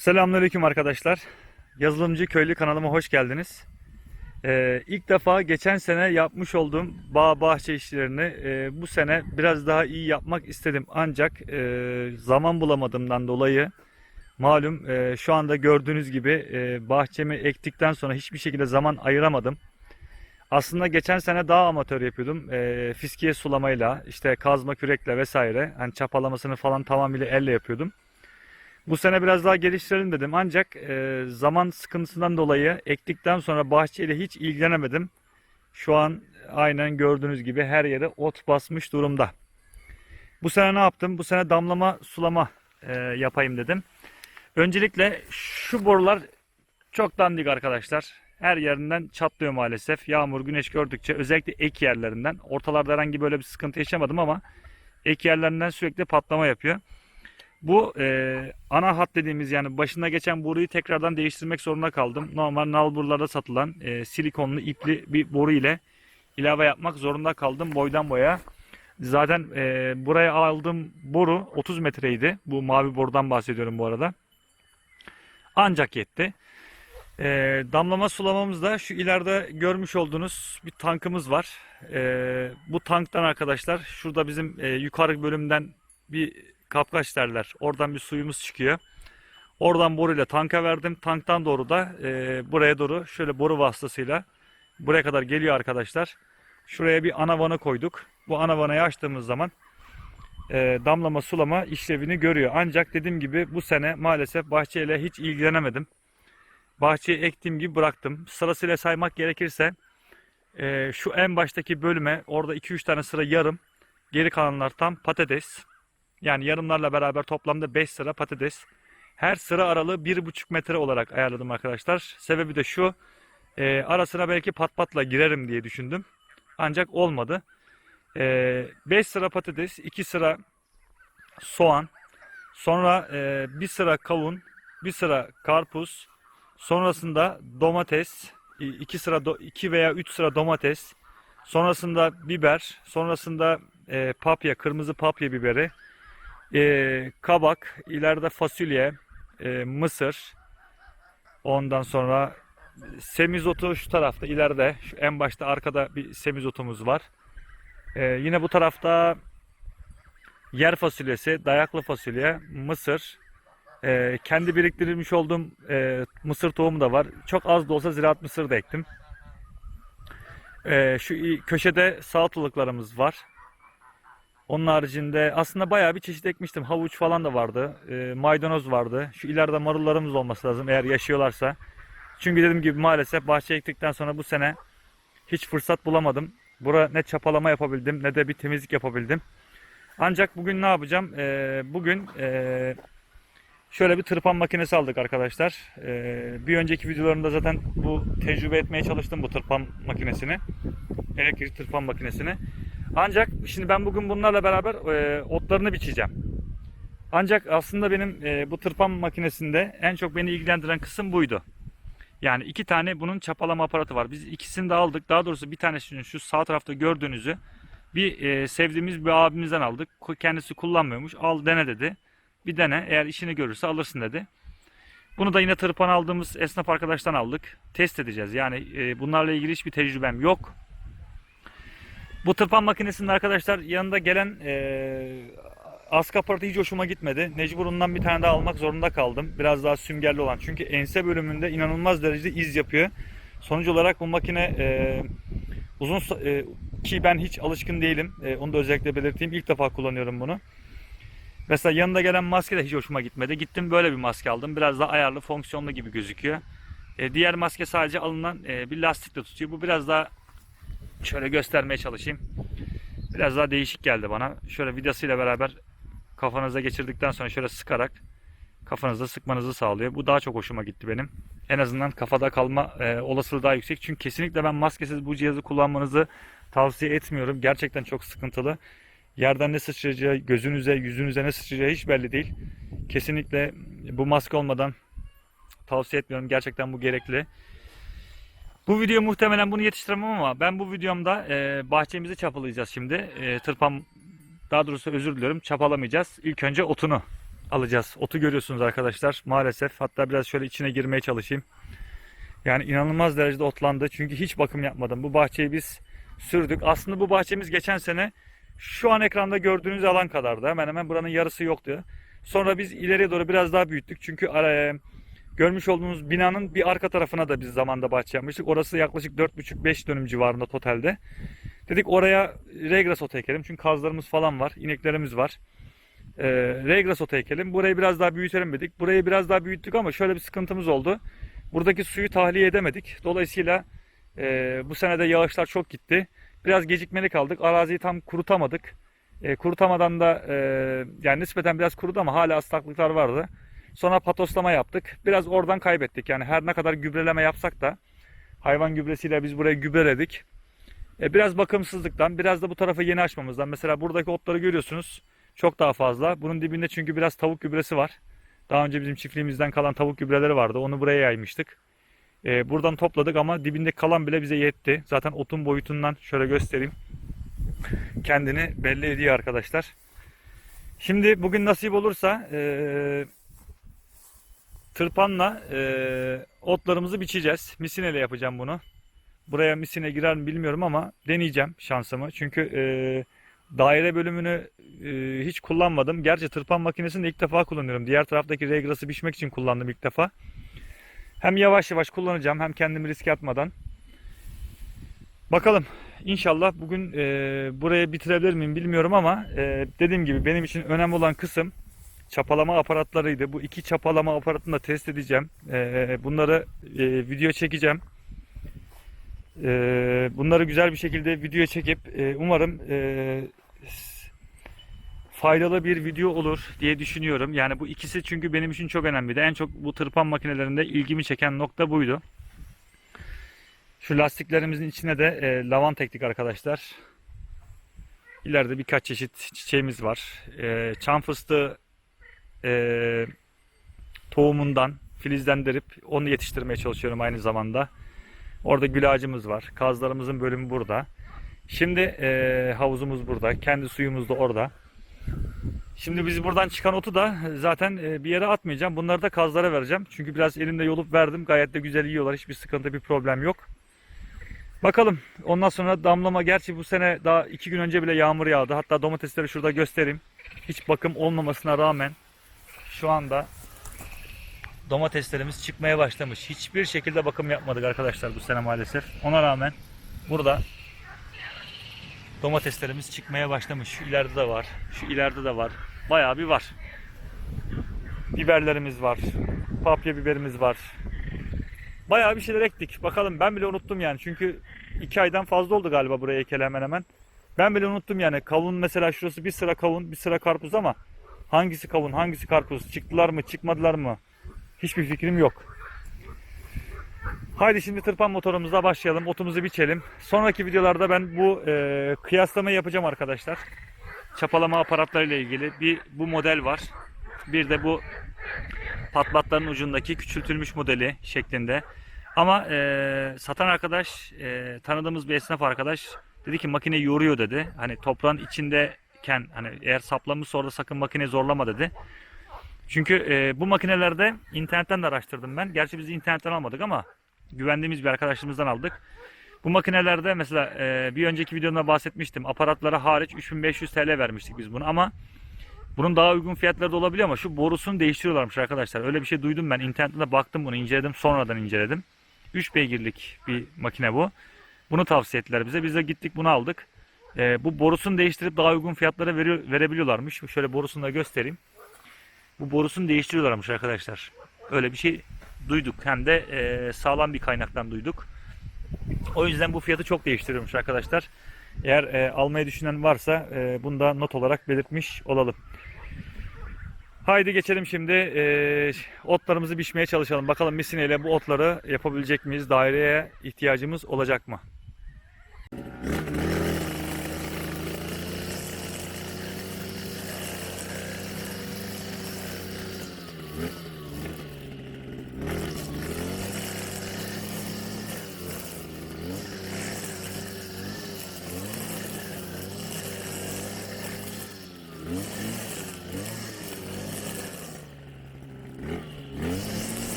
Selamünaleyküm arkadaşlar. Yazılımcı Köylü kanalıma hoş geldiniz. Ee, ilk defa geçen sene yapmış olduğum bağ bahçe işlerini e, bu sene biraz daha iyi yapmak istedim. Ancak e, zaman bulamadığımdan dolayı malum e, şu anda gördüğünüz gibi e, bahçemi ektikten sonra hiçbir şekilde zaman ayıramadım. Aslında geçen sene daha amatör yapıyordum. E, fiskiye sulamayla, işte kazma kürekle vesaire. Hani çapalamasını falan tamamıyla elle yapıyordum. Bu sene biraz daha geliştirelim dedim. Ancak e, zaman sıkıntısından dolayı ektikten sonra bahçeyle hiç ilgilenemedim. Şu an aynen gördüğünüz gibi her yere ot basmış durumda. Bu sene ne yaptım? Bu sene damlama sulama e, yapayım dedim. Öncelikle şu borular çok dandik arkadaşlar. Her yerinden çatlıyor maalesef. Yağmur, güneş gördükçe özellikle ek yerlerinden. Ortalarda herhangi böyle bir sıkıntı yaşamadım ama ek yerlerinden sürekli patlama yapıyor. Bu e, ana hat dediğimiz yani başına geçen boruyu tekrardan değiştirmek zorunda kaldım. Normal nalburlarda satılan e, silikonlu ipli bir boru ile ilave yapmak zorunda kaldım boydan boya. Zaten e, buraya aldığım boru 30 metreydi. Bu mavi borudan bahsediyorum bu arada. Ancak yetti. E, damlama sulamamız da şu ileride görmüş olduğunuz bir tankımız var. E, bu tanktan arkadaşlar şurada bizim e, yukarı bölümden bir kapkaç derler. Oradan bir suyumuz çıkıyor. Oradan boruyla tanka verdim. Tanktan doğru da e, buraya doğru şöyle boru vasıtasıyla buraya kadar geliyor arkadaşlar. Şuraya bir ana vana koyduk. Bu ana vanayı açtığımız zaman e, damlama sulama işlevini görüyor. Ancak dediğim gibi bu sene maalesef bahçeyle hiç ilgilenemedim. Bahçeyi ektiğim gibi bıraktım. Sırasıyla saymak gerekirse e, şu en baştaki bölüme orada 2-3 tane sıra yarım. Geri kalanlar tam patates. Yani yarımlarla beraber toplamda 5 sıra patates. Her sıra aralığı 1,5 metre olarak ayarladım arkadaşlar. Sebebi de şu. E, arasına belki pat patla girerim diye düşündüm. Ancak olmadı. 5 sıra patates, 2 sıra soğan, sonra e, sıra kavun, bir sıra karpuz, sonrasında domates, 2 sıra 2 veya 3 sıra domates, sonrasında biber, sonrasında e, papya, kırmızı papya biberi, e, kabak, ileride fasulye, e, mısır, ondan sonra semizotu şu tarafta ileride, şu en başta arkada bir semizotumuz var. E, yine bu tarafta yer fasulyesi, dayaklı fasulye, mısır, e, kendi biriktirmiş olduğum e, mısır tohumu da var. Çok az da olsa ziraat mısır da ektim. E, şu köşede salatalıklarımız var. Onun haricinde aslında bayağı bir çeşit ekmiştim. Havuç falan da vardı. E, maydanoz vardı. Şu ileride marullarımız olması lazım eğer yaşıyorlarsa. Çünkü dediğim gibi maalesef bahçe ektikten sonra bu sene hiç fırsat bulamadım. Bura ne çapalama yapabildim ne de bir temizlik yapabildim. Ancak bugün ne yapacağım? E, bugün e, şöyle bir tırpan makinesi aldık arkadaşlar. E, bir önceki videolarımda zaten bu tecrübe etmeye çalıştım bu tırpan makinesini. Elektrik tırpan makinesini. Ancak şimdi ben bugün bunlarla beraber e, otlarını biçeceğim. Ancak aslında benim e, bu tırpan makinesinde en çok beni ilgilendiren kısım buydu. Yani iki tane bunun çapalama aparatı var. Biz ikisini de aldık. Daha doğrusu bir tanesini şu sağ tarafta gördüğünüzü bir e, sevdiğimiz bir abimizden aldık. Kendisi kullanmıyormuş. Al dene dedi. Bir dene. Eğer işini görürse alırsın dedi. Bunu da yine tırpan aldığımız esnaf arkadaştan aldık. Test edeceğiz. Yani e, bunlarla ilgili hiçbir tecrübem yok. Bu tırpan makinesinin arkadaşlar yanında gelen e, askı aparatı hiç hoşuma gitmedi. Mecburundan bir tane daha almak zorunda kaldım. Biraz daha süngerli olan. Çünkü ense bölümünde inanılmaz derecede iz yapıyor. Sonuç olarak bu makine e, uzun e, ki ben hiç alışkın değilim. E, onu da özellikle belirteyim. İlk defa kullanıyorum bunu. Mesela yanında gelen maske de hiç hoşuma gitmedi. Gittim böyle bir maske aldım. Biraz daha ayarlı, fonksiyonlu gibi gözüküyor. E, diğer maske sadece alınan e, bir lastikle tutuyor. Bu biraz daha şöyle göstermeye çalışayım. Biraz daha değişik geldi bana. Şöyle vidasıyla beraber kafanıza geçirdikten sonra şöyle sıkarak kafanızda sıkmanızı sağlıyor. Bu daha çok hoşuma gitti benim. En azından kafada kalma e, olasılığı daha yüksek. Çünkü kesinlikle ben maskesiz bu cihazı kullanmanızı tavsiye etmiyorum. Gerçekten çok sıkıntılı. Yerden ne sıçrayacağı, gözünüze, yüzünüze ne sıçrayacağı hiç belli değil. Kesinlikle bu maske olmadan tavsiye etmiyorum. Gerçekten bu gerekli. Bu video muhtemelen bunu yetiştiremem ama ben bu videomda e, bahçemizi çapalayacağız şimdi. E, tırpan daha doğrusu özür diliyorum çapalamayacağız. İlk önce otunu alacağız. Otu görüyorsunuz arkadaşlar maalesef. Hatta biraz şöyle içine girmeye çalışayım. Yani inanılmaz derecede otlandı. Çünkü hiç bakım yapmadım. Bu bahçeyi biz sürdük. Aslında bu bahçemiz geçen sene şu an ekranda gördüğünüz alan kadardı. Hemen hemen buranın yarısı yoktu. Sonra biz ileriye doğru biraz daha büyüttük. Çünkü araya görmüş olduğunuz binanın bir arka tarafına da biz zamanda bahçe yapmıştık. Orası yaklaşık 4,5-5 dönüm civarında totalde. Dedik oraya regras otu ekelim. Çünkü kazlarımız falan var. ineklerimiz var. Ee, regras otu ekelim. Burayı biraz daha büyütelim dedik. Burayı biraz daha büyüttük ama şöyle bir sıkıntımız oldu. Buradaki suyu tahliye edemedik. Dolayısıyla e, bu sene de yağışlar çok gitti. Biraz gecikmeli kaldık. Araziyi tam kurutamadık. E, kurutamadan da e, yani nispeten biraz kurudu ama hala ıslaklıklar vardı. Sonra patoslama yaptık. Biraz oradan kaybettik. Yani her ne kadar gübreleme yapsak da hayvan gübresiyle biz buraya gübreledik. E, biraz bakımsızlıktan, biraz da bu tarafa yeni açmamızdan. Mesela buradaki otları görüyorsunuz. Çok daha fazla. Bunun dibinde çünkü biraz tavuk gübresi var. Daha önce bizim çiftliğimizden kalan tavuk gübreleri vardı. Onu buraya yaymıştık. E, buradan topladık ama dibinde kalan bile bize yetti. Zaten otun boyutundan şöyle göstereyim. Kendini belli ediyor arkadaşlar. Şimdi bugün nasip olursa e, tırpanla e, otlarımızı biçeceğiz. Misineyle yapacağım bunu. Buraya misine girer mi bilmiyorum ama deneyeceğim şansımı. Çünkü e, daire bölümünü e, hiç kullanmadım. Gerçi tırpan makinesini de ilk defa kullanıyorum. Diğer taraftaki regrası biçmek için kullandım ilk defa. Hem yavaş yavaş kullanacağım hem kendimi riske atmadan. Bakalım. İnşallah bugün e, buraya bitirebilir miyim bilmiyorum ama e, dediğim gibi benim için önemli olan kısım çapalama aparatlarıydı. Bu iki çapalama aparatını da test edeceğim. E, bunları e, video çekeceğim. E, bunları güzel bir şekilde video çekip e, umarım e, faydalı bir video olur diye düşünüyorum. Yani bu ikisi çünkü benim için çok önemliydi. En çok bu tırpan makinelerinde ilgimi çeken nokta buydu. Şu lastiklerimizin içine de e, lavant ektik arkadaşlar. İleride birkaç çeşit çiçeğimiz var. Çam fıstığı e, tohumundan filizlendirip onu yetiştirmeye çalışıyorum aynı zamanda. Orada gül ağacımız var. Kazlarımızın bölümü burada. Şimdi e, havuzumuz burada. Kendi suyumuz da orada. Şimdi biz buradan çıkan otu da zaten e, bir yere atmayacağım. Bunları da kazlara vereceğim. Çünkü biraz elimde yolup verdim. Gayet de güzel yiyorlar. Hiçbir sıkıntı, bir problem yok. Bakalım. Ondan sonra damlama. Gerçi bu sene daha iki gün önce bile yağmur yağdı. Hatta domatesleri şurada göstereyim. Hiç bakım olmamasına rağmen şu anda domateslerimiz çıkmaya başlamış. Hiçbir şekilde bakım yapmadık arkadaşlar bu sene maalesef. Ona rağmen burada domateslerimiz çıkmaya başlamış. Şu ileride de var. Şu ileride de var. Bayağı bir var. Biberlerimiz var. Papya biberimiz var. Bayağı bir şeyler ektik. Bakalım ben bile unuttum yani. Çünkü iki aydan fazla oldu galiba buraya ekeli hemen hemen. Ben bile unuttum yani. Kavun mesela şurası bir sıra kavun, bir sıra karpuz ama hangisi kavun, hangisi karpuz? Çıktılar mı, çıkmadılar mı? Hiçbir fikrim yok. Haydi şimdi tırpan motorumuzla başlayalım. Otumuzu biçelim. Sonraki videolarda ben bu e, kıyaslamayı yapacağım arkadaşlar. Çapalama aparatlarıyla ilgili bir bu model var. Bir de bu patlatların ucundaki küçültülmüş modeli şeklinde. Ama e, satan arkadaş, e, tanıdığımız bir esnaf arkadaş dedi ki makine yoruyor dedi. Hani toprağın içindeyken hani eğer saplamış orada sakın makine zorlama dedi. Çünkü e, bu makinelerde internetten de araştırdım ben. Gerçi biz internetten almadık ama güvendiğimiz bir arkadaşımızdan aldık. Bu makinelerde mesela e, bir önceki videomda bahsetmiştim. Aparatlara hariç 3500 TL vermiştik biz bunu ama bunun daha uygun fiyatları da olabiliyor ama şu borusunu değiştiriyorlarmış arkadaşlar. Öyle bir şey duydum ben. İnternette baktım bunu inceledim. Sonradan inceledim. 3 beygirlik bir makine bu. Bunu tavsiye ettiler bize. Biz de gittik bunu aldık. E, bu borusunu değiştirip daha uygun fiyatlara veriyor, verebiliyorlarmış. Şöyle borusunu da göstereyim. Bu borusunu değiştiriyorlarmış arkadaşlar. Öyle bir şey duyduk. Hem de e, sağlam bir kaynaktan duyduk. O yüzden bu fiyatı çok değiştiriyormuş arkadaşlar. Eğer e, almayı düşünen varsa e, bunu da not olarak belirtmiş olalım. Haydi geçelim şimdi e, otlarımızı biçmeye çalışalım. Bakalım misineyle bu otları yapabilecek miyiz? Daireye ihtiyacımız olacak mı?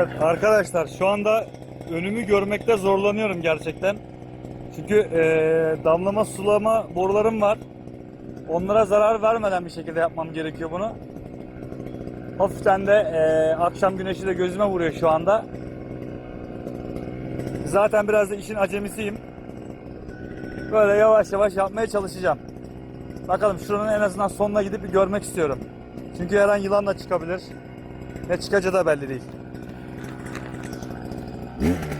Evet arkadaşlar şu anda önümü görmekte zorlanıyorum gerçekten. Çünkü eee, damlama sulama borularım var. Onlara zarar vermeden bir şekilde yapmam gerekiyor bunu. Hafiften de eee, akşam güneşi de gözüme vuruyor şu anda. Zaten biraz da işin acemisiyim. Böyle yavaş yavaş yapmaya çalışacağım. Bakalım şuranın en azından sonuna gidip bir görmek istiyorum. Çünkü her an yılan da çıkabilir. Ne çıkacağı da belli değil. 嗯。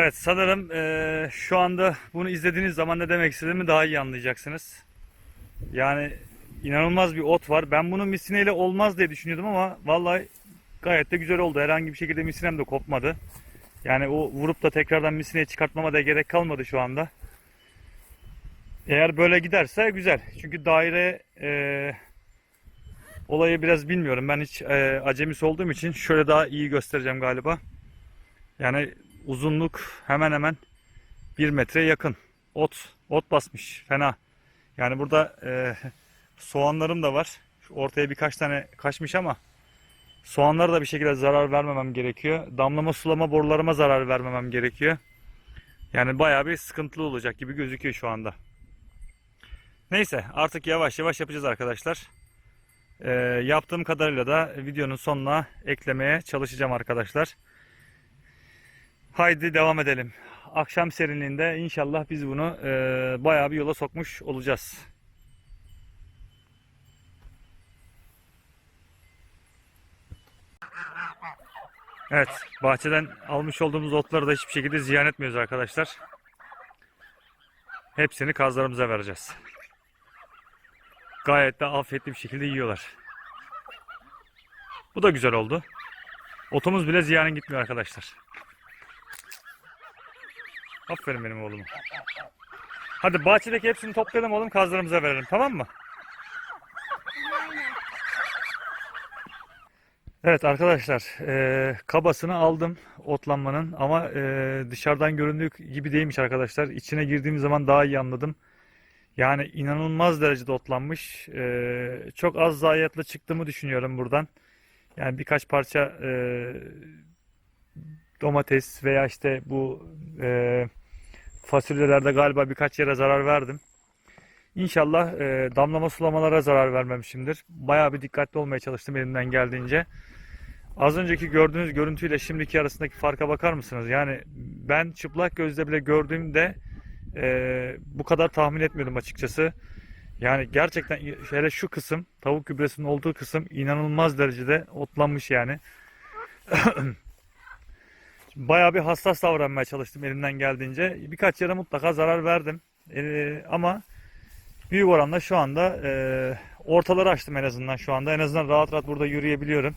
Evet sanırım eee, şu anda bunu izlediğiniz zaman ne demek istediğimi daha iyi anlayacaksınız. Yani inanılmaz bir ot var. Ben bunu misineyle olmaz diye düşünüyordum ama vallahi gayet de güzel oldu. Herhangi bir şekilde misinem de kopmadı. Yani o vurup da tekrardan misineye çıkartmama da gerek kalmadı şu anda. Eğer böyle giderse güzel. Çünkü daire eee, olayı biraz bilmiyorum. Ben hiç eee acemisi olduğum için şöyle daha iyi göstereceğim galiba. Yani uzunluk hemen hemen 1 metre yakın. Ot, ot basmış. Fena. Yani burada e, soğanlarım da var. Şu ortaya birkaç tane kaçmış ama soğanlara da bir şekilde zarar vermemem gerekiyor. Damlama sulama borularıma zarar vermemem gerekiyor. Yani bayağı bir sıkıntılı olacak gibi gözüküyor şu anda. Neyse artık yavaş yavaş yapacağız arkadaşlar. E, yaptığım kadarıyla da videonun sonuna eklemeye çalışacağım arkadaşlar. Haydi devam edelim. Akşam serinliğinde inşallah biz bunu e, bayağı bir yola sokmuş olacağız. Evet, bahçeden almış olduğumuz otları da hiçbir şekilde ziyan etmiyoruz arkadaşlar. Hepsini kazlarımıza vereceğiz. Gayet de afiyetli bir şekilde yiyorlar. Bu da güzel oldu. Otumuz bile ziyanın gitmiyor arkadaşlar. Aferin benim oğluma. Hadi bahçedeki hepsini toplayalım oğlum kazlarımıza verelim tamam mı? Evet arkadaşlar eee, kabasını aldım otlanmanın ama eee, dışarıdan göründüğü gibi değilmiş arkadaşlar. İçine girdiğim zaman daha iyi anladım. Yani inanılmaz derecede otlanmış. Eee, çok az zayiatla çıktığımı düşünüyorum buradan. Yani birkaç parça eee, domates veya işte bu eee fasulyelerde galiba birkaç yere zarar verdim. İnşallah e, damlama sulamalara zarar vermemişimdir. Bayağı bir dikkatli olmaya çalıştım elimden geldiğince. Az önceki gördüğünüz görüntüyle şimdiki arasındaki farka bakar mısınız? Yani ben çıplak gözle bile gördüğümde e, bu kadar tahmin etmiyordum açıkçası. Yani gerçekten hele şu kısım, tavuk gübresinin olduğu kısım inanılmaz derecede otlanmış yani. Bayağı bir hassas davranmaya çalıştım elimden geldiğince. Birkaç yere mutlaka zarar verdim. Ee, ama büyük oranda şu anda e, ortaları açtım en azından şu anda. En azından rahat rahat burada yürüyebiliyorum.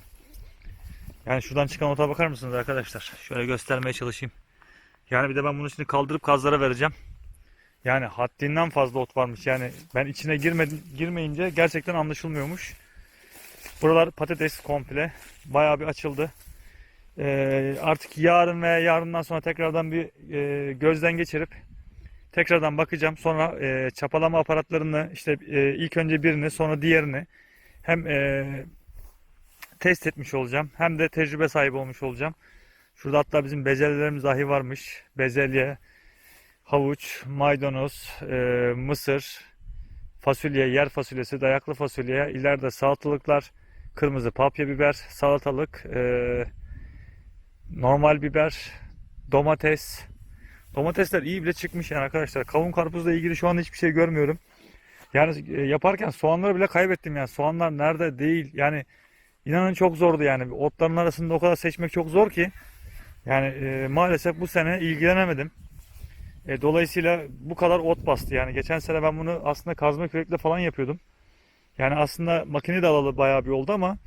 Yani şuradan çıkan ota bakar mısınız arkadaşlar? Şöyle göstermeye çalışayım. Yani bir de ben bunu şimdi kaldırıp kazlara vereceğim. Yani haddinden fazla ot varmış. Yani ben içine girmedim, girmeyince gerçekten anlaşılmıyormuş. Buralar patates komple. Bayağı bir açıldı. Ee, artık yarın veya yarından sonra tekrardan bir e, gözden geçirip tekrardan bakacağım. Sonra e, çapalama aparatlarını işte e, ilk önce birini sonra diğerini hem e, test etmiş olacağım hem de tecrübe sahibi olmuş olacağım. Şurada hatta bizim bezelyelerimiz dahi varmış. Bezelye, havuç, maydanoz, e, mısır, fasulye, yer fasulyesi, dayaklı fasulye, ileride salatalıklar, kırmızı papya biber, salatalık, e, normal biber, domates. Domatesler iyi bile çıkmış yani arkadaşlar. Kavun karpuzla ilgili şu anda hiçbir şey görmüyorum. Yani e, yaparken soğanları bile kaybettim yani. Soğanlar nerede değil. Yani inanın çok zordu yani. Otların arasında o kadar seçmek çok zor ki. Yani e, maalesef bu sene ilgilenemedim. E, dolayısıyla bu kadar ot bastı yani. Geçen sene ben bunu aslında kazma kürekle falan yapıyordum. Yani aslında makine de alalı bayağı bir oldu ama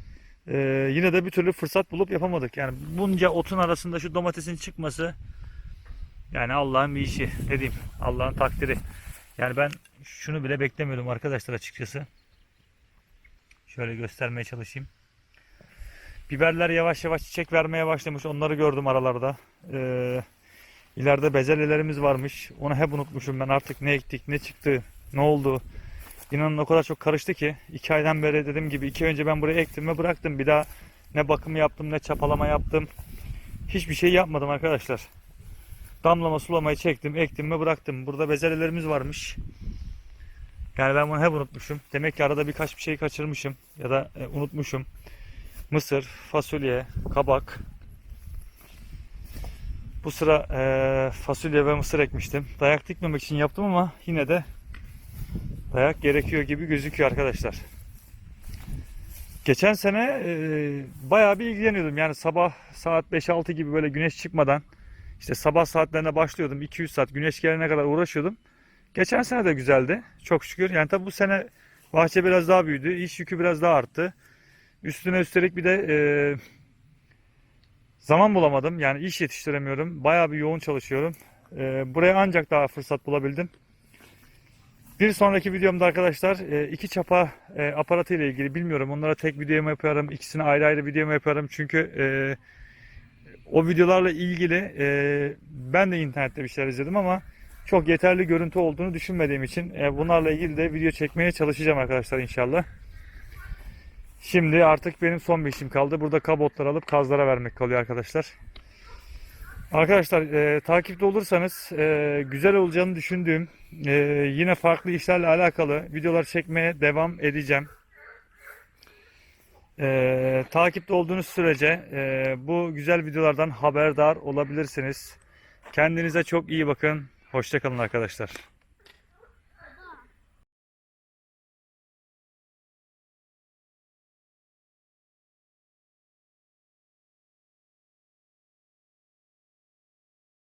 e, yine de bir türlü fırsat bulup yapamadık. Yani bunca otun arasında şu domatesin çıkması yani Allah'ın bir işi. Ne diyeyim? Allah'ın takdiri. Yani ben şunu bile beklemiyordum arkadaşlar açıkçası. Şöyle göstermeye çalışayım. Biberler yavaş yavaş çiçek vermeye başlamış. Onları gördüm aralarda. Ee, ileride bezelyelerimiz varmış. Onu hep unutmuşum ben artık ne ektik, ne çıktı, ne oldu. İnanın o kadar çok karıştı ki. iki aydan beri dediğim gibi iki önce ben buraya ektim ve bıraktım. Bir daha ne bakım yaptım, ne çapalama yaptım. Hiçbir şey yapmadım arkadaşlar. Damlama sulamayı çektim, ektim ve bıraktım. Burada bezelyelerimiz varmış. Yani ben bunu hep unutmuşum. Demek ki arada birkaç bir şey kaçırmışım ya da e, unutmuşum. Mısır, fasulye, kabak. Bu sıra e, fasulye ve mısır ekmiştim. Dayak dikmemek için yaptım ama yine de dayak gerekiyor gibi gözüküyor arkadaşlar. Geçen sene e, bayağı bir ilgileniyordum. Yani sabah saat 5-6 gibi böyle güneş çıkmadan işte sabah saatlerinde başlıyordum. 200 saat güneş gelene kadar uğraşıyordum. Geçen sene de güzeldi. Çok şükür. Yani tabi bu sene bahçe biraz daha büyüdü. İş yükü biraz daha arttı. Üstüne üstelik bir de e, zaman bulamadım. Yani iş yetiştiremiyorum. Bayağı bir yoğun çalışıyorum. E, buraya ancak daha fırsat bulabildim. Bir sonraki videomda arkadaşlar e, iki çapa e, aparatı ile ilgili bilmiyorum. Onlara tek video mu yaparım, ikisini ayrı ayrı video mu yaparım. Çünkü e, o videolarla ilgili ben de internette bir şeyler izledim ama çok yeterli görüntü olduğunu düşünmediğim için bunlarla ilgili de video çekmeye çalışacağım arkadaşlar inşallah. Şimdi artık benim son bir işim kaldı. Burada kabotlar alıp kazlara vermek kalıyor arkadaşlar. Arkadaşlar e, takipte olursanız e, güzel olacağını düşündüğüm e, yine farklı işlerle alakalı videolar çekmeye devam edeceğim. E, takipte olduğunuz sürece e, bu güzel videolardan haberdar olabilirsiniz. Kendinize çok iyi bakın. Hoşçakalın arkadaşlar.